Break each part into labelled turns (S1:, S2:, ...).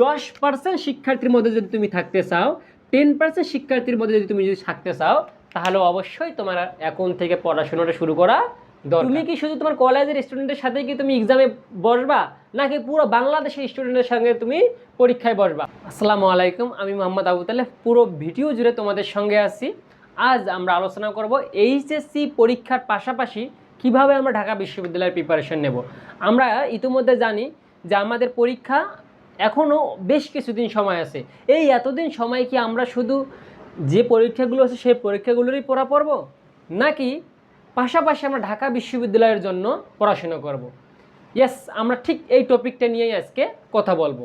S1: দশ পার্সেন্ট শিক্ষার্থীর মধ্যে যদি তুমি থাকতে চাও টেন পার্সেন্ট শিক্ষার্থীর মধ্যে যদি তুমি যদি থাকতে চাও তাহলে অবশ্যই তোমার এখন থেকে পড়াশোনাটা শুরু করা তুমি কি শুধু তোমার কলেজের স্টুডেন্টের সাথে কি তুমি এক্সামে বসবা নাকি পুরো বাংলাদেশের স্টুডেন্টের সঙ্গে তুমি পরীক্ষায় বসবা? আসসালামু আলাইকুম আমি মোহাম্মদ আবু তালেব পুরো ভিডিও জুড়ে তোমাদের সঙ্গে আছি। আজ আমরা আলোচনা করব এইচএসসি পরীক্ষার পাশাপাশি কীভাবে আমরা ঢাকা বিশ্ববিদ্যালয়ের প্রিপারেশন নেব। আমরা ইতিমধ্যে জানি যে আমাদের পরীক্ষা এখনও বেশ কিছুদিন সময় আছে। এই এতদিন সময় কি আমরা শুধু যে পরীক্ষাগুলো আছে, সেই পরীক্ষাগুলোরই পড়া পড়ব নাকি পাশাপাশি আমরা ঢাকা বিশ্ববিদ্যালয়ের জন্য পড়াশোনা করব। ইয়েস আমরা ঠিক এই টপিকটা নিয়েই আজকে কথা বলব।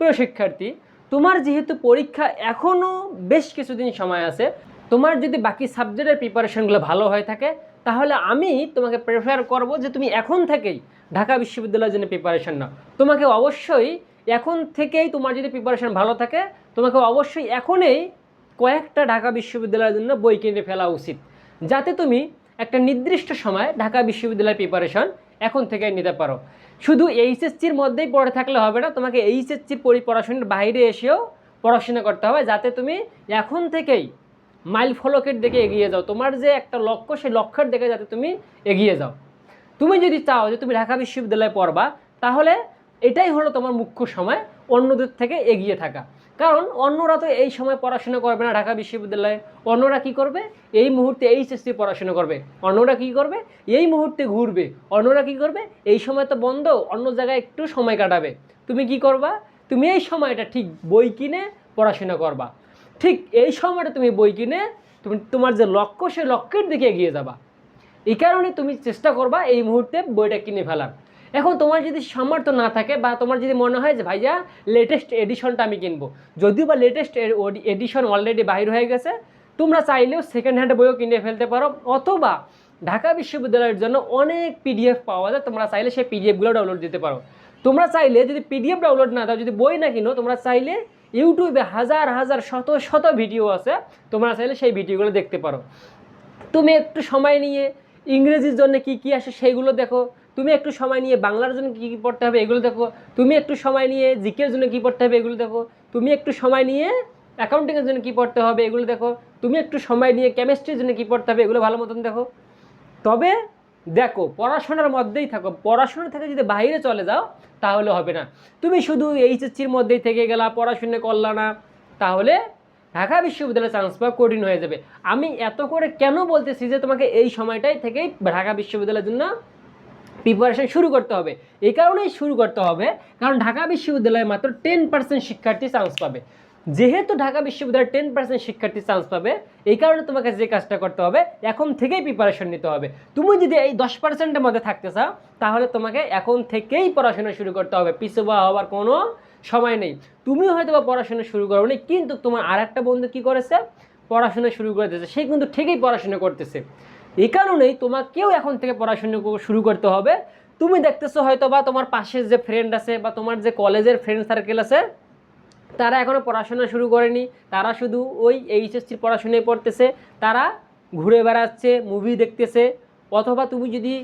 S1: প্রিয় শিক্ষার্থী, তোমার যেহেতু পরীক্ষা এখনও বেশ কিছুদিন সময় আছে, তোমার যদি বাকি সাবজেক্টের প্রিপারেশনগুলো ভালো হয়ে থাকে, তাহলে আমি তোমাকে প্রেফার করব যে তুমি এখন থেকেই ঢাকা বিশ্ববিদ্যালয়ের জন্য প্রিপারেশন নাও। তোমাকে অবশ্যই এখন থেকেই তোমার যদি প্রিপারেশন ভালো থাকে, তোমাকে অবশ্যই এখনই কয়েকটা ঢাকা বিশ্ববিদ্যালয়ের জন্য বই কিনে ফেলা উচিত। যাতে তুমি একটা নির্দিষ্ট সময় ঢাকা বিশ্ববিদ্যালয়ের প্রিপারেশন এখন থেকে নিতে পারো। শুধু এইচএসসির মধ্যেই পড়ে থাকলে হবে না, তোমাকে এইচএসসির পড়াশোনার বাইরে এসেও পড়াশোনা করতে হবে, যাতে তুমি এখন থেকেই মাইল ফলকের দিকে এগিয়ে যাও। তোমার যে একটা লক্ষ্য, সেই লক্ষ্যের দিকে যাতে তুমি এগিয়ে যাও। তুমি যদি চাও যে তুমি ঢাকা বিশ্ববিদ্যালয়ে পড়বা, তাহলে এটাই হলো তোমার মুখ্য সময় অন্যদের থেকে এগিয়ে থাকা। কারণ অন্যরা তো এই সময় পড়াশোনা করবে না ঢাকা বিশ্ববিদ্যালয়ে। অন্যরা কি করবে? এই মুহূর্তে এইচএসসি পড়াশোনা করবে। অন্যরা কি করবে? এই মুহূর্তে ঘুরবে। অন্যরা কি করবে? এই সময় তো বন্ধ, অন্য জায়গায় একটু সময় কাটাবে। তুমি কি করবা? তুমি এই সময়টা ঠিক বই কিনে পড়াশোনা করবা। ঠিক এই সময়টা তুমি বই কিনে তুমি, তোমার যে লক্ষ্য সেই লক্ষ্যের দিকে এগিয়ে যাবা। এই কারণে তুমি চেষ্টা করবা এই মুহূর্তে বইটা কিনে ফেলার। এখন তোমার যদি সামর্থ্য না থাকে বা তোমার যদি মনে হয় যে, ভাইয়া লেটেস্ট এডিশনটা আমি কিনবো। যদিও বা লেটেস্ট এডিশন অলরেডি বাহির হয়ে গেছে, তোমরা চাইলেও সেকেন্ড হ্যান্ড বইও কিনে ফেলতে পারো, অথবা ঢাকা বিশ্ববিদ্যালয়ের জন্য অনেক পিডিএফ পাওয়া যায়, তোমরা চাইলে সেই পিডিএফগুলো ডাউনলোড দিতে পারো। তোমরা চাইলে যদি পিডিএফ ডাউনলোড না দাও, যদি বই না কিনো, তোমরা চাইলে ইউটিউবে হাজার হাজার, শত শত ভিডিও আছে, তোমরা চাইলে সেই ভিডিওগুলো দেখতে পারো। তুমি একটু সময় নিয়ে ইংরেজির জন্য কি কি আসে, সেইগুলো দেখো। তুমি একটু সময় নিয়ে বাংলার জন্য কী কী পড়তে হবে এগুলো দেখো। তুমি একটু সময় নিয়ে জিকের জন্য কী পড়তে হবে এগুলো দেখো। তুমি একটু সময় নিয়ে অ্যাকাউন্টিংয়ের জন্য কী পড়তে হবে এগুলো দেখো। তুমি একটু সময় নিয়ে কেমিস্ট্রির জন্য কী পড়তে হবে এগুলো ভালো মতন দেখো। তবে দেখো, পড়াশোনার মধ্যেই থাকো। পড়াশোনা থেকে যদি বাইরে চলে যাও, তাহলে হবে না। তুমি শুধু এইচএসসির মধ্যেই থেকে গেলা, পড়াশোনা করলা না, তাহলে ঢাকা বিশ্ববিদ্যালয়ে চান্স পাওয়া কঠিন হয়ে যাবে। আমি এত করে কেন বলতেছি যে তোমাকে এই সময়টাই থেকেই ঢাকা বিশ্ববিদ্যালয়ের জন্য প্রিপারেশন শুরু করতে হবে। এই কারণেই শুরু করতে হবে, কারণ ঢাকা বিশ্ববিদ্যালয়ে মাত্র টেন পার্সেন্ট শিক্ষার্থী চান্স পাবে। যেহেতু ঢাকা বিশ্ববিদ্যালয়ে টেন পার্সেন্ট শিক্ষার্থী চান্স পাবে, এই কারণে তোমাকে যে কাজটা করতে হবে, এখন থেকেই প্রিপারেশন নিতে হবে। তুমি যদি এই দশ পার্সেন্টের মধ্যে থাকতে চাও, তাহলে তোমাকে এখন থেকেই পড়াশোনা শুরু করতে হবে। পিছুবা হওয়ার কোনো সময় নেই। তুমিও হয়তো বা পড়াশোনা শুরু করো নি কিন্তু তোমার আর একটা বন্ধু কী করেছে? পড়াশোনা শুরু করে দিয়েছে। সে কিন্তু ঠিকই পড়াশোনা করতেছে। এই কারণেই তোমাকেও এখন থেকে পড়াশোনা শুরু করতে হবে। তুমি দেখতেছো হয়তো বা তোমার পাশের যে ফ্রেন্ড আছে বা তোমার যে কলেজের ফ্রেন্ড সার্কেল আছে, তারা এখনও পড়াশোনা শুরু করেনি। তারা শুধু ওই এইচএসসির পড়াশোনায় পড়তেছে। তারা ঘুরে বেড়াচ্ছে মুভি দেখতেছে। অথবা তুমি যদি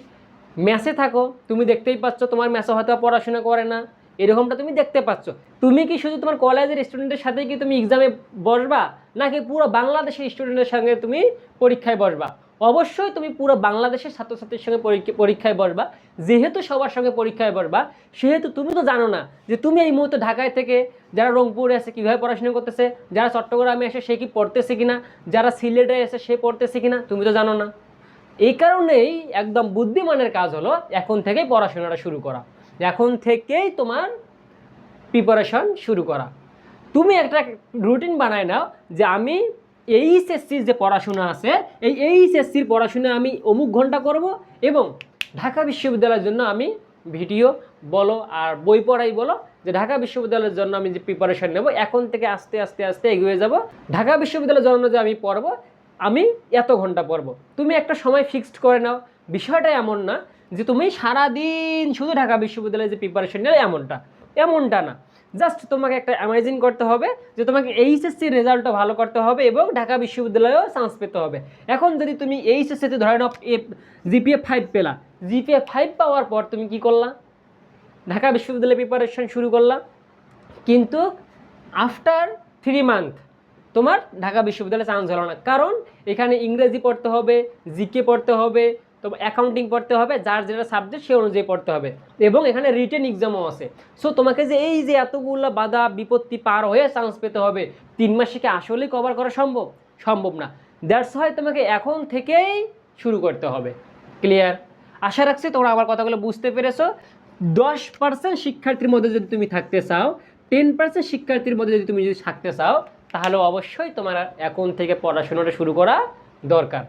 S1: ম্যাসে থাকো, তুমি দেখতেই পাচ্ছ তোমার ম্যাসে হয়তো পড়াশোনা করে না। এরকমটা তুমি দেখতে পাচ্ছ। তুমি কি শুধু তোমার কলেজের স্টুডেন্টের সাথে কি তুমি এক্সামে বসবা? নাকি পুরো বাংলাদেশের স্টুডেন্টের সঙ্গে তুমি পরীক্ষায় বসবা? অবশ্যই তুমি পুরো বাংলাদেশের ছাত্রছাত্রীর সঙ্গে পরীক্ষা- পরীক্ষায় বসবা। যেহেতু সবার সঙ্গে পরীক্ষায় বসবা, সেহেতু তুমি তো জানো না যে তুমি এই মুহূর্তে ঢাকায় থেকে যারা রংপুরে আছে, কীভাবে পড়াশোনা করতেছে, যারা চট্টগ্রামে এসে সে কি পড়তেছে কিনা, যারা সিলেটে এসে সে পড়তেছে কিনা, তুমি তো জানো না। এই কারণেই একদম বুদ্ধিমানের কাজ হলো এখন থেকেই পড়াশোনাটা শুরু করা। এখন থেকেই তোমার প্রিপারেশন শুরু করা। তুমি একটা রুটিন বানায় নাও যে আমি এইচএসসির যে পড়াশোনা আছে, এই এইচএসসির পড়াশোনা আমি অমুক ঘণ্টা করব এবং ঢাকা বিশ্ববিদ্যালয়ের জন্য আমি ভিডিও বলো আর বই পড়াই বলো, যে ঢাকা বিশ্ববিদ্যালয়ের জন্য আমি যে প্রিপারেশন নেব, এখন থেকে আস্তে আস্তে আস্তে এগিয়ে যাব। ঢাকা বিশ্ববিদ্যালয়ের জন্য যে আমি পড়ব, আমি এত ঘণ্টা পড়ব। তুমি একটা সময় ফিক্সড করে নাও। বিষয়টা এমন না যে তুমি সারাদিন শুধু ঢাকা বিশ্ববিদ্যালয়ে যে প্রিপারেশন নেবে, এমনটা। এমনটা না। জাস্ট তোমাকে একটা অ্যামাইজিং করতে হবে যে তোমাকে এইচএসসির রেজাল্টটা ভালো করতে হবে এবং ঢাকা বিশ্ববিদ্যালয়েও চান্স পেতে হবে। এখন যদি তুমি এইচএসসিতে ধরে নাও জিপিএ ফাইভ পেলা, জিপিএ ফাইভ পাওয়ার পর তুমি কি করলা? ঢাকা বিশ্ববিদ্যালয়ে প্রিপারেশন শুরু করলা। কিন্তু আফটার থ্রি মান্থ তোমার ঢাকা বিশ্ববিদ্যালয়ে চান্স হলো না। কারণ এখানে ইংরেজি পড়তে হবে, জিকে পড়তে হবে তোমার অ্যাকাউন্টিং পড়তে হবে, যার যেটা সাবজেক্ট সে অনুযায়ী পড়তে হবে। এবং এখানে রিটেন এক্সামও আছে। সো তোমাকে যে এই যে এতগুলো বাধা, বিপত্তি পার হয়ে চান্স পেতে হবে, তিন মাসে আসলেই কভার করা সম্ভব? সম্ভব না। দ্যাটস হয় তোমাকে এখন থেকেই শুরু করতে হবে। ক্লিয়ার আশা রাখছি তোমরা আমার কথাগুলো বুঝতে পেরেছ। দশ পার্সেন্ট শিক্ষার্থীর মধ্যে যদি তুমি থাকতে চাও টেন পার্সেন্ট শিক্ষার্থীর মধ্যে যদি তুমি যদি থাকতে চাও, তাহলে অবশ্যই তোমার এখন থেকে পড়াশোনাটা শুরু করা দরকার।